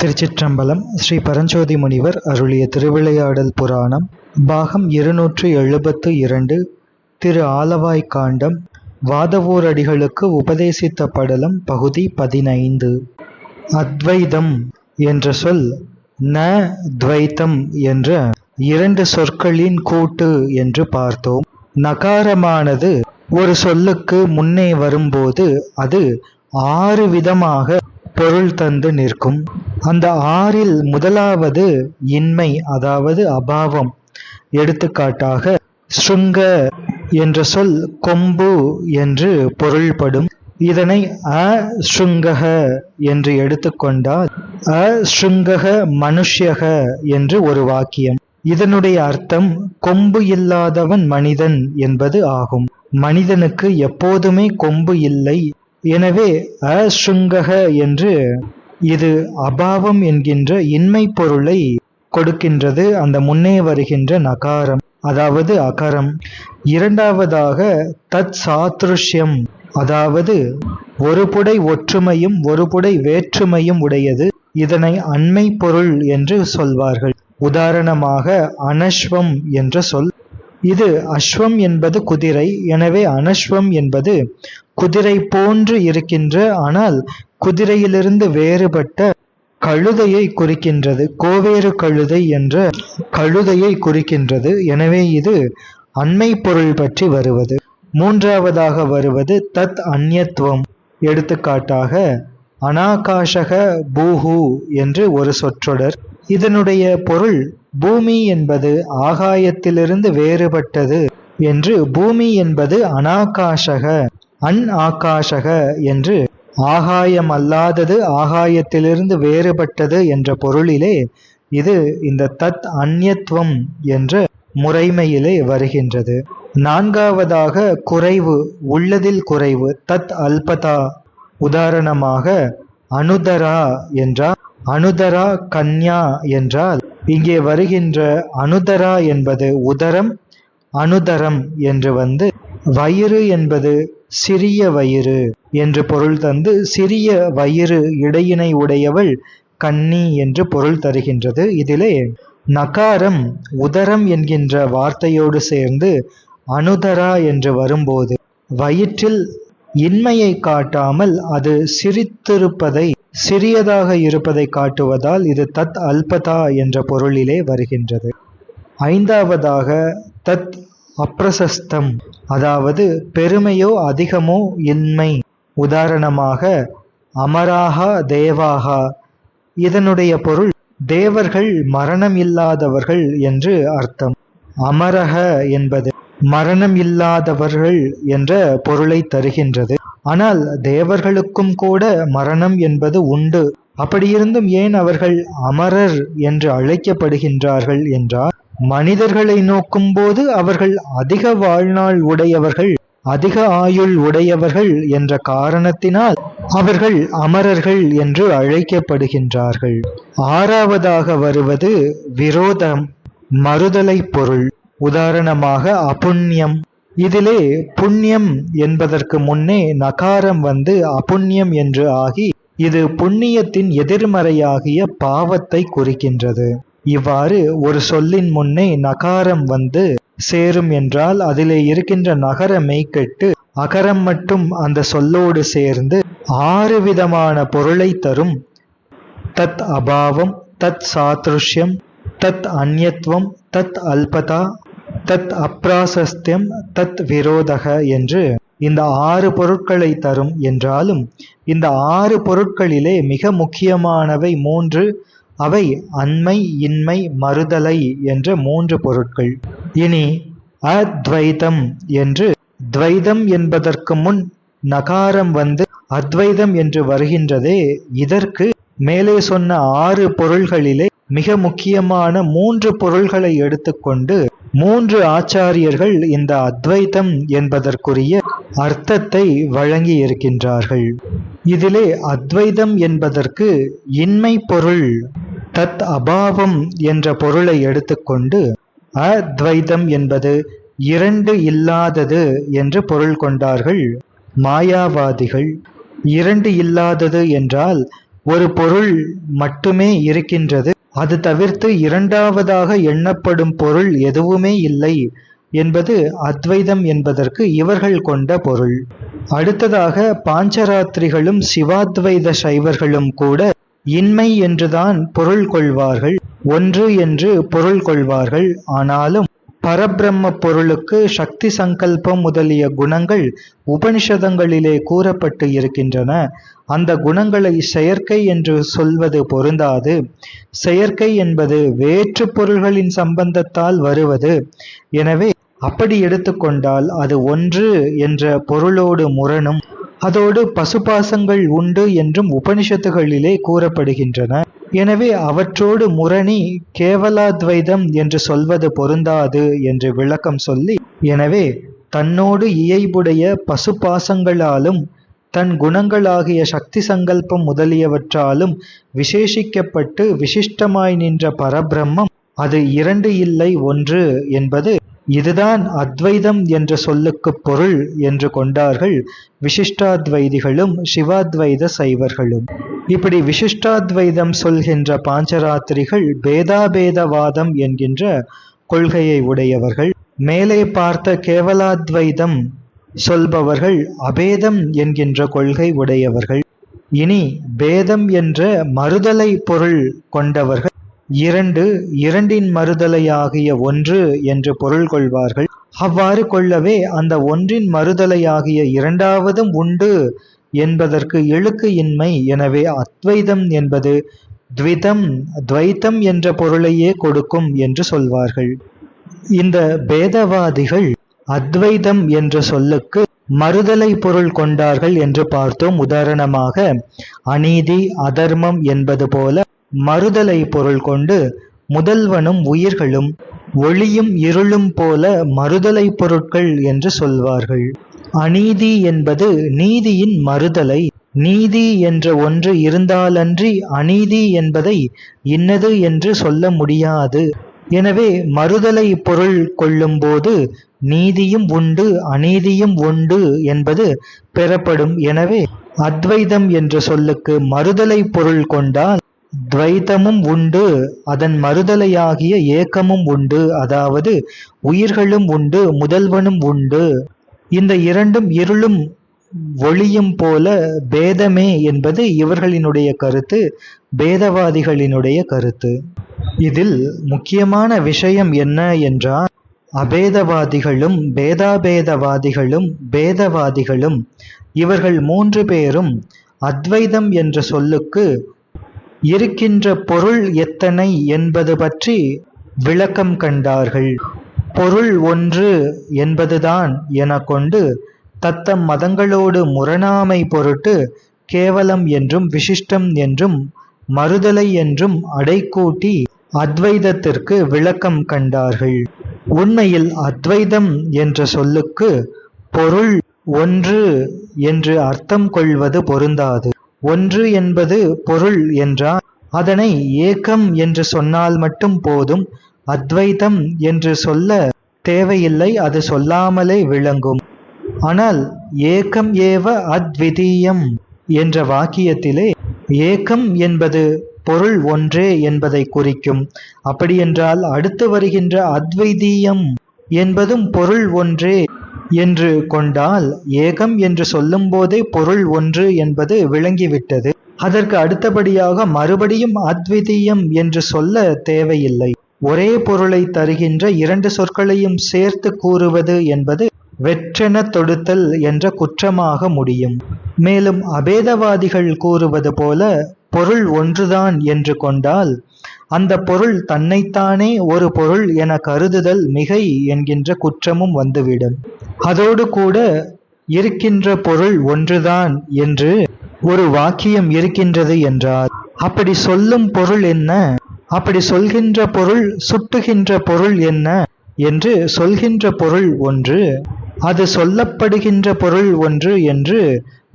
திருச்சிற்றம்பலம் ஸ்ரீ பரஞ்சோதி முனிவர் அருளிய திருவிளையாடல் புராணம் பாகம் இருநூற்று எழுபத்து இரண்டு திரு ஆலவாய் காண்டம் வாதவூரடிகளுக்கு உபதேசித்த படலம் பகுதி பதினைந்து. அத்வைதம் என்ற சொல் ந துவைத்தம் என்ற இரண்டு சொற்களின் கூட்டு என்று பார்த்தோம். நகாரமானது ஒரு சொல்லுக்கு முன்னே வரும்போது அது ஆறு விதமாக பொருள் தந்து நிற்கும். அந்த ஆறில் முதலாவது இன்மை அதாவது அபாவம். எடுத்துக்காட்டாக ஸ்ருங்க என்ற சொல் கொம்பு என்று பொருள்படும். இதனை அ ஸ்ருங்கக என்று எடுத்துக்கொண்டால் அ சுங்கக மனுஷ்யக என்று ஒரு வாக்கியம். இதனுடைய அர்த்தம் கொம்பு இல்லாதவன் மனிதன் என்பது ஆகும். மனிதனுக்கு எப்போதுமே கொம்பு இல்லை எனவே அசுங்கக என்று இது அபாவம் என்கின்ற இன்மை பொருளை கொடுக்கின்றது. அந்த முன்னே வருகின்ற நகாரம் அதாவது அகரம். இரண்டாவதாக தத் சாத்ருஷ்யம் அதாவது ஒரு புடை ஒற்றுமையும் ஒரு புடை வேற்றுமையும் உடையது. இதனை அண்மை பொருள் என்று சொல்வார்கள். உதாரணமாக அனஸ்வம் என்ற சொல் இது அஸ்வம் என்பது குதிரை எனவே அனஸ்வம் என்பது குதிரை போன்று இருக்கின்ற ஆனால் குதிரையிலிருந்து வேறுபட்ட கழுதையை குறிக்கின்றது. கோவேறு கழுதை என்ற கழுதையை குறிக்கின்றது. எனவே இது அண்மை பொருள் பற்றி வருவது. மூன்றாவதாக வருவது தத் அந்யத்துவம் எடுத்துக்காட்டாக அனாகாஷக பூஹு என்று ஒரு சொற்றொடர். இதனுடைய பொருள் பூமி என்பது ஆகாயத்திலிருந்து வேறுபட்டது என்று பூமி என்பது அனாகாஷக அன் ஆகாஷக என்று ஆகாயம் அல்லாதது ஆகாயத்திலிருந்து வேறுபட்டது என்ற பொருளிலே இது இந்த தத் அந்யத்துவம் என்ற முறைமையிலே வருகின்றது. நான்காவதாக குறைவு உள்ளதில் குறைவு தத் அல்பதா உதாரணமாக அனுதரா என்றால் அனுதரா கன்யா என்றால் இங்கே வருகின்ற அனுதரா என்பது உதரம் அனுதரம் என்று வந்து வயிறு என்பது சிறிய வயிறு என்று பொருள் தந்து சிறிய வயிறு இடையினை உடையவள் கன்னி என்று பொருள் தருகின்றது. இதிலே நகாரம் உதரம் என்கின்ற வார்த்தையோடு சேர்ந்து அனுதரா என்று வரும்போது வயிற்றில் இன்மையை காட்டாமல் அது சிரித்திருப்பதை சிறியதாக இருப்பதை காட்டுவதால் இது தத் அல்பதா என்ற பொருளிலே வருகின்றது. ஐந்தாவதாக தத் அப்பிரசஸ்தம் அதாவது பெருமையோ அதிகமோ இன்மை. உதாரணமாக அமராகா தேவாகா இதனுடைய பொருள் தேவர்கள் மரணம் இல்லாதவர்கள் என்று அர்த்தம். அமரக என்பது மரணம் இல்லாதவர்கள் என்ற பொருளை தருகின்றது. ஆனால் தேவர்களுக்கும் கூட மரணம் என்பது உண்டு. அப்படியிருந்தும் ஏன் அவர்கள் அமரர் என்று அழைக்கப்படுகின்றார்கள் என்றால் மனிதர்களை நோக்கும் போது அவர்கள் அதிக வாழ்நாள் உடையவர்கள் அதிக ஆயுள் உடையவர்கள் என்ற காரணத்தினால் அவர்கள் அமரர்கள் என்று அழைக்கப்படுகின்றார்கள். ஆறாவதாக வருவது விரோதம் மறுதலை பொருள். உதாரணமாக அபுண்ணியம். இதிலே புண்ணியம் என்பதற்கு முன்னே நகாரம் வந்து அபுண்ணியம் என்று ஆகி இது புண்ணியத்தின் எதிர்மறையாகிய பாவத்தை குறிக்கின்றது. இவ்வாறு ஒரு சொல்லின் முன்னே நகாரம் வந்து சேரும் என்றால் அதிலே இருக்கின்ற நகர மெய்கெட்டு அகரம் மட்டும் அந்த சொல்லோடு சேர்ந்து ஆறு விதமான பொருளை தரும். தத் அபாவம் தத் சாத்ருஷ்யம் தத் அந்யத்துவம் தத் அல்பதா தத் அப்ராசஸ்தியம் தத் விரோதக என்று. இந்த ஆறு பொருட்களை தரும் என்றாலும் இந்த ஆறு பொருட்களிலே மிக முக்கியமானவை மூன்று அவை அண்மை இன்மை மறுதலை என்ற மூன்று பொருட்கள். இனி அத்வைதம் என்று. துவைதம் என்பதற்கு முன் நகாரம் வந்து அத்வைதம் என்று வருகின்றதே இதற்கு மேலே சொன்ன ஆறு பொருள்களிலே மிக முக்கியமான மூன்று பொருள்களை எடுத்துக்கொண்டு மூன்று ஆச்சாரியர்கள் இந்த அத்வைதம் என்பதற்குரிய அர்த்தத்தை வழங்கி இருக்கின்றார்கள் இதிலே அத்வைதம் என்பதற்கு இன்மை பொருள் தத் அபாவம் என்ற பொருளை எடுத்துக்கொண்டு அத்வைதம் என்பது இரண்டு இல்லாதது என்று பொருள் கொண்டார்கள். மாயாவாதிகள் இரண்டு இல்லாதது என்றால் ஒரு பொருள் மட்டுமே இருக்கின்றது அது தவிர்த்து இரண்டாவதாக எண்ணப்படும் பொருள் எதுவுமே இல்லை என்பது அத்வைதம் என்பதற்கு இவர்கள் கொண்ட பொருள். அடுத்ததாக பாஞ்சராத்திரிகளும் சிவாத்வைத சைவர்களும் கூட இன்மை என்றுதான் பொருள் கொள்வார்கள் ஒன்று என்று பொருள் கொள்வார்கள். ஆனாலும் பரபிரம்ம பொருளுக்கு சக்தி சங்கல்பம் முதலிய குணங்கள் உபனிஷதங்களிலே கூறப்பட்டு இருக்கின்றன. அந்த குணங்களை செயற்கை என்று சொல்வது பொருந்தாது. செயற்கை என்பது வேற்று பொருள்களின் சம்பந்தத்தால் வருவது. எனவே அப்படி எடுத்துக்கொண்டால் அது ஒன்று என்ற பொருளோடு முரணும். அதோடு பசுபாசங்கள் உண்டு என்றும் உபனிஷத்துகளிலே கூறப்படுகின்றன. எனவே அவற்றோடு முரணி கேவலாத்வைதம் என்று சொல்வது பொருந்தாது என்று விளக்கம் சொல்லி எனவே தன்னோடு இயைபுடைய பசுபாசங்களாலும் தன் குணங்களாகிய சக்தி சங்கல்பம் முதலியவற்றாலும் விசேஷிக்கப்பட்டு விசிஷ்டமாய் நின்ற பரபிரம்மம் அது இரண்டு இல்லை ஒன்று என்பது இதுதான் அத்வைதம் என்ற சொல்லுக்குப் பொருள் என்று கொண்டார்கள் விசிஷ்டாத்வைதிகளும் சிவாத்வைத சைவர்களும். இப்படி விசிஷ்டாத்வைதம் சொல்கின்ற பாஞ்சராத்திரிகள் பேதாபேதவாதம் என்கின்ற கொள்கையை உடையவர்கள். மேலே பார்த்த கேவலாத்வைதம் சொல்பவர்கள் அபேதம் என்கின்ற கொள்கை உடையவர்கள். இனி பேதம் என்ற மறுதலை பொருள் கொண்டவர்கள் இரண்டு இரண்டின் மறுதலையாகிய ஒன்று என்று பொருள் கொள்வார்கள். அவ்வாறு கொள்ளவே அந்த ஒன்றின் மறுதலையாகிய இரண்டாவதும் உண்டு என்பதற்கு இழுக்கு இன்மை எனவே அத்வைதம் என்பது த்விதம் துவைத்தம் என்ற பொருளையே கொடுக்கும் என்று சொல்வார்கள். இந்த பேதவாதிகள் அத்வைதம் என்ற சொல்லுக்கு மறுதலை பொருள் கொண்டார்கள் என்று பார்த்தோம். உதாரணமாக அநீதி அதர்மம் என்பது போல மறுதலை பொருள் கொண்டு முதல்வனும் உயிர்களும் ஒளியும் இருளும் போல மறுதலை பொருட்கள் என்று சொல்வார்கள். அநீதி என்பது நீதியின் மறுதலை. நீதி என்ற ஒன்று இருந்தாலன்றி அநீதி என்பதை இன்னது என்று சொல்ல முடியாது. எனவே மறுதலை பொருள் கொள்ளும்போது நீதியும் உண்டு அநீதியும் உண்டு என்பது பெறப்படும். எனவே அத்வைதம் என்ற சொல்லுக்கு மறுதலை பொருள் கொண்டால் துவைதமும் உண்டு அதன் மறுதலையாகிய ஏக்கமும் உண்டு அதாவது உயிர்களும் உண்டு முதல்வனும் உண்டு. இந்த இரண்டும் இருளும் ஒளியும் போல பேதமே என்பது இவர்களினுடைய கருத்து பேதவாதிகளினுடைய கருத்து. இதில் முக்கியமான விஷயம் என்ன என்றால் அபேதவாதிகளும் பேதாபேதவாதிகளும் பேதவாதிகளும் இவர்கள் மூன்று பேரும் அத்வைதம் என்ற சொல்லுக்கு இருக்கின்ற பொருள் எத்தனை என்பது பற்றி விளக்கம் கண்டார்கள். பொருள் ஒன்று என்பதுதான் என கொண்டு தத்தம் மதங்களோடு முரணாமை பொருட்டு கேவலம் என்றும் விசிஷ்டம் என்றும் மறுதலை என்றும் அடைக்கூட்டி அத்வைதத்திற்கு விளக்கம் கண்டார்கள். உண்மையில் அத்வைதம் என்ற சொல்லுக்கு பொருள் ஒன்று என்று அர்த்தம் கொள்வது பொருந்தாது. ஒன்று என்பது பொருள் என்றால் அதனை ஏக்கம் என்று சொன்னால் மட்டும் போதும் அத்வைதம் என்று சொல்ல தேவையில்லை அது சொல்லாமலே விளங்கும். ஆனால் ஏக்கம் ஏவ அத்விதீயம் என்ற வாக்கியத்திலே ஏக்கம் என்பது பொருள் ஒன்றே என்பதை குறிக்கும். அப்படியென்றால் அடுத்து வருகின்ற அத்வைதீயம் என்பதும் பொருள் ஒன்றே என்று கொண்டால் ஏகம் என்று சொல்லும் போதே பொருள் ஒன்று என்பது விளங்கிவிட்டது. அதற்கு அடுத்தபடியாக மறுபடியும் அத்விதீயம் என்று சொல்ல தேவையில்லை. ஒரே பொருளை தருகின்ற இரண்டு சொற்களையும் சேர்த்து கூறுவது என்பது வெற்றென தொடுத்தல் என்ற குற்றமாக முடியும். மேலும் அபேதவாதிகள் கூறுவது போல பொருள் ஒன்றுதான் என்று கொண்டால் அந்த பொருள் தன்னைத்தானே ஒரு பொருள் என கருதுதல் மிகை என்கின்ற குற்றமும் வந்துவிடும். அதோடு கூட இருக்கின்ற பொருள் ஒன்றுதான் என்று ஒரு வாக்கியம் இருக்கின்றது என்றால் அப்படி சொல்லும் பொருள் என்ன? அப்படி சொல்கின்ற பொருள் சுட்டுகின்ற பொருள் என்ன என்று சொல்கின்ற பொருள் ஒன்று அது சொல்லப்படுகின்ற பொருள் ஒன்று என்று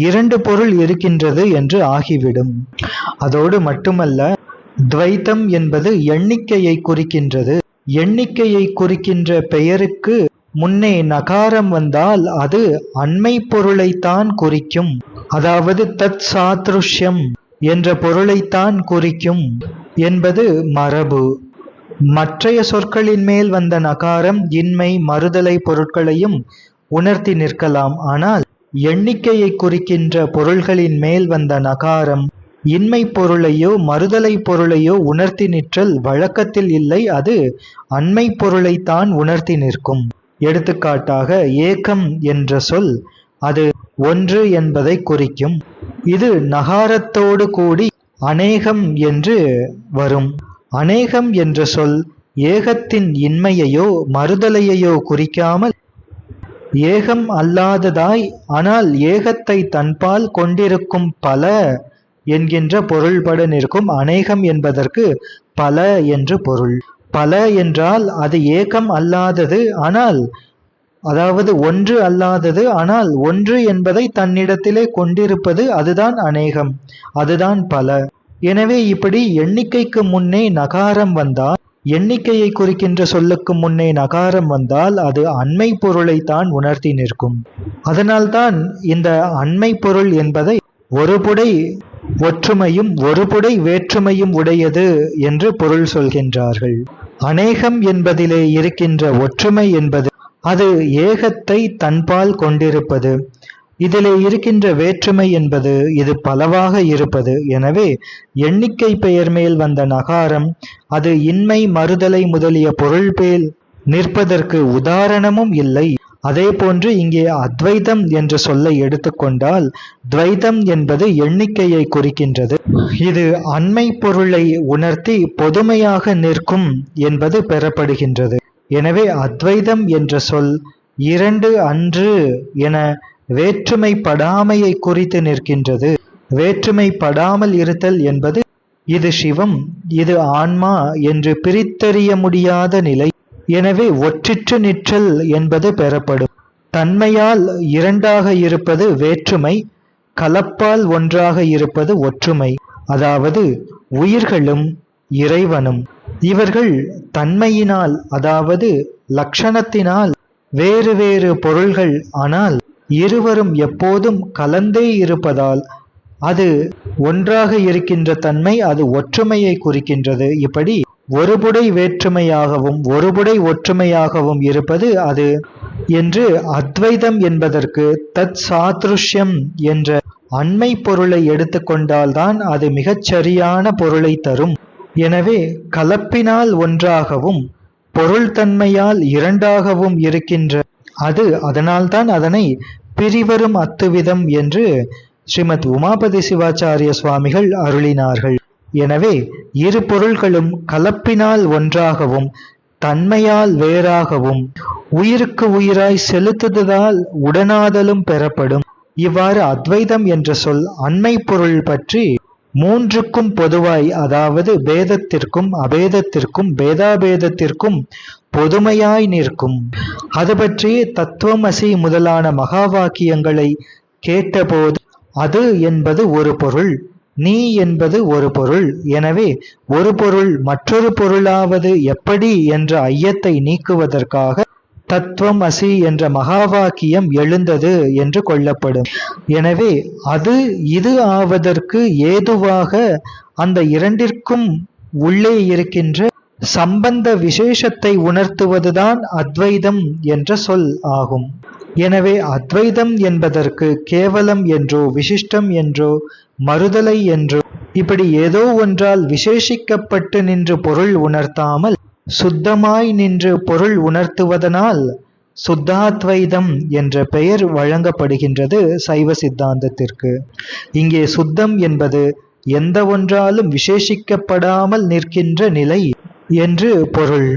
இரண்டு பொருள் இருக்கின்றது என்று ஆகிவிடும். அதோடு மட்டுமல்ல துவைத்தம் என்பது எண்ணிக்கையை குறிக்கின்றது. எண்ணிக்கையை குறிக்கின்ற பெயருக்கு முன்னே நகாரம் வந்தால் அது அண்மை பொருளைத்தான் குறிக்கும். அதாவது தத் சாத்ருஷ்யம் என்ற பொருளைத்தான் குறிக்கும் என்பது மரபு. மற்றைய சொற்களின் மேல் வந்த நகாரம் இன்மை மறுதலை பொருட்களையும் உணர்த்தி நிற்கலாம். ஆனால் எண்ணிக்கையை குறிக்கின்ற பொருள்களின் மேல் வந்த நகாரம் இன்மை பொருளையோ மறுதலை பொருளையோ உணர்த்தி நிற்றல் வழக்கத்தில் இல்லை அது அண்மை பொருளைத்தான் உணர்த்தி நிற்கும். எடுத்துக்காட்டாக ஏகம் என்ற சொல் அது ஒன்று என்பதை குறிக்கும். இது நகாரத்தோடு கூடி அநேகம் என்று வரும். அநேகம் என்ற சொல் ஏகத்தின் இன்மையையோ மறுதலையையோ குறிக்காமல் ஏகம் அல்லாததாய் ஆனால் ஏகத்தை தன்பால் கொண்டிருக்கும் பல என்கின்ற பொருள்பட நிற்கும் அநேகம் என்பதற்கு பல என்று பொருள். பல என்றால் அது ஏகம் அல்லாதது ஆனால் அதாவது ஒன்று அல்லாதது ஆனால் ஒன்று என்பதை தன்னிடத்திலே கொண்டிருப்பது அதுதான் அநேகம் அதுதான் பல. எனவே இப்படி எண்ணிக்கைக்கு முன்னே நகாரம் வந்தால் எண்ணிக்கையை குறிக்கின்ற சொல்லுக்கு முன்னே நகாரம் வந்தால் அது அண்மை பொருளைத்தான் உணர்த்தி நிற்கும். அதனால்தான் இந்த அண்மை பொருள் என்பதை ஒரு புடை ஒற்றுமையும் ஒருபுடை வேற்றுமையும் உடையது என்று பொருள் சொல்கின்றார்கள். அநேகம் என்பதிலே இருக்கின்ற ஒற்றுமை என்பது அது ஏகத்தை தன்பால் கொண்டிருப்பது. இதிலே இருக்கின்ற வேற்றுமை என்பது இது பலவாக இருப்பது. எனவே எண்ணிக்கை பெயர் மேல் வந்த நகாரம் அது இன்மை மறுதலை முதலிய பொருள் பேல் நிற்பதற்கு உதாரணமும் இல்லை. அதே போன்று இங்கே அத்வைதம் என்ற சொல்லை எடுத்துக்கொண்டால் துவைதம் என்பது எண்ணிக்கையை குறிக்கின்றது. இது அண்மை பொருளை உணர்த்தி பொதுமையாக நிற்கும் என்பது பெறப்படுகின்றது. எனவே அத்வைதம் என்ற சொல் இரண்டு அன்று என வேற்றுமை படாமையை குறித்து நிற்கின்றது. வேற்றுமை படாமல் இருத்தல் என்பது இது சிவம் இது ஆன்மா என்று பிரித்தறிய முடியாத நிலை. எனவே ஒற்றிற்று நிற்றல் என்பது பெறப்படும். தன்மையால் இரண்டாக இருப்பது வேற்றுமை கலப்பால் ஒன்றாக இருப்பது ஒற்றுமை அதாவது உயிர்களும் இறைவனும். இவர்கள் தன்மையினால் அதாவது லட்சணத்தினால் வேறு வேறு பொருள்கள் ஆனால் இருவரும் எப்போதும் கலந்தே இருப்பதால் அது ஒன்றாக இருக்கின்ற தன்மை அது ஒற்றுமையை குறிக்கின்றது. இப்படி ஒருபுடை வேற்றுமையாகவும் ஒருபுடை ஒற்றுமையாகவும் இருப்பது அது என்று அத்வைதம் என்பதற்கு தத் சாத்ருஷ்யம் என்ற அண்மை பொருளை எடுத்துக்கொண்டால்தான் அது மிகச்சரியான பொருளை தரும். எனவே கலப்பினால் ஒன்றாகவும் பொருள் தன்மையால் இரண்டாகவும் இருக்கின்ற அது அதனால்தான் அதனை பிரிவரும் அத்துவிதம் என்று ஸ்ரீமத் உமாபதி சிவாச்சாரிய சுவாமிகள் அருளினார்கள். எனவே இரு பொருள்களும் கலப்பினால் ஒன்றாகவும் தன்மையால் வேறாகவும் உயிருக்கு உயிராய் செலுத்துதலால் உடனாதலும் பெறப்படும். இவ்வாறு அத்வைதம் என்ற சொல் அண்மை பொருள் பற்றி மூன்றுக்கும் பொதுவாய் அதாவது பேதத்திற்கும் அபேதத்திற்கும் பேதாபேதத்திற்கும் பொதுமையாய் நிற்கும். அது பற்றி தத்துவமசி முதலான மகா வாக்கியங்களை கேட்டபோது அது என்பது ஒரு பொருள். நீ என்பது ஒரு பொருள். எனவே ஒரு பொருள் மற்றொரு பொருளாவது எப்படி என்ற ஐயத்தை நீக்குவதற்காக தத்துவம் அசி என்ற மகா வாக்கியம் எழுந்தது என்று கொள்ளப்படும். எனவே அது இது ஆவதற்கு ஏதுவாக அந்த இரண்டிற்கும் உள்ளே இருக்கின்ற சம்பந்த விசேஷத்தை உணர்த்துவதுதான் அத்வைதம் என்ற சொல் ஆகும். எனவே அத்வைதம் என்பதற்கு கேவலம் என்றோ விசிஷ்டம் என்றோ மறுதலை என்று. இப்படி ஏதோ ஒன்றால் விசேஷிக்கப்பட்டு நின்று பொருள் உணர்த்தாமல் சுத்தமாய் நின்று பொருள் உணர்த்துவதனால் சுத்தாத்வைதம் என்ற பெயர் வழங்கப்படுகின்றது சைவ சித்தாந்தத்திற்கு. இங்கே சுத்தம் என்பது எந்த ஒன்றாலும் விசேஷிக்கப்படாமல் நிற்கின்ற நிலை என்று பொருள்.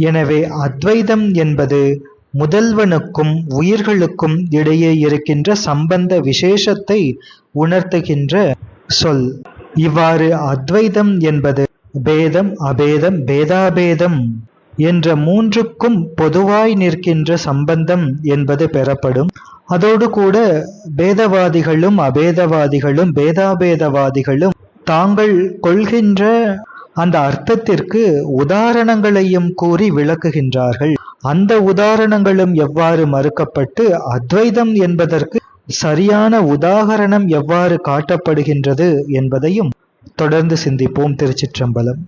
எனவே அத்வைதம் என்பது முதல்வனுக்கும் உயிர்களுக்கும் இடையே இருக்கின்ற சம்பந்த விசேஷத்தை உணர்த்துகின்ற சொல். இவ்வாறு அத்வைதம் என்பது பேதம் அபேதம் பேதாபேதம் என்ற மூன்றுக்கும் பொதுவாய் நிற்கின்ற சம்பந்தம் என்பது பெறப்படும். அதோடு கூட பேதவாதிகளும் அபேதவாதிகளும் பேதாபேதவாதிகளும் தாங்கள் கொள்கின்ற அந்த அர்த்தத்திற்கு உதாரணங்களையும் கூறி விளக்குகின்றார்கள். அந்த உதாரணங்களும் எவ்வாறு மறுக்கப்பட்டு அத்வைதம் என்பதற்கு சரியான உதாகரணம் எவ்வாறு காட்டப்படுகின்றது என்பதையும் தொடர்ந்து சிந்திப்போம் திருச்சிற்றம்பலம்.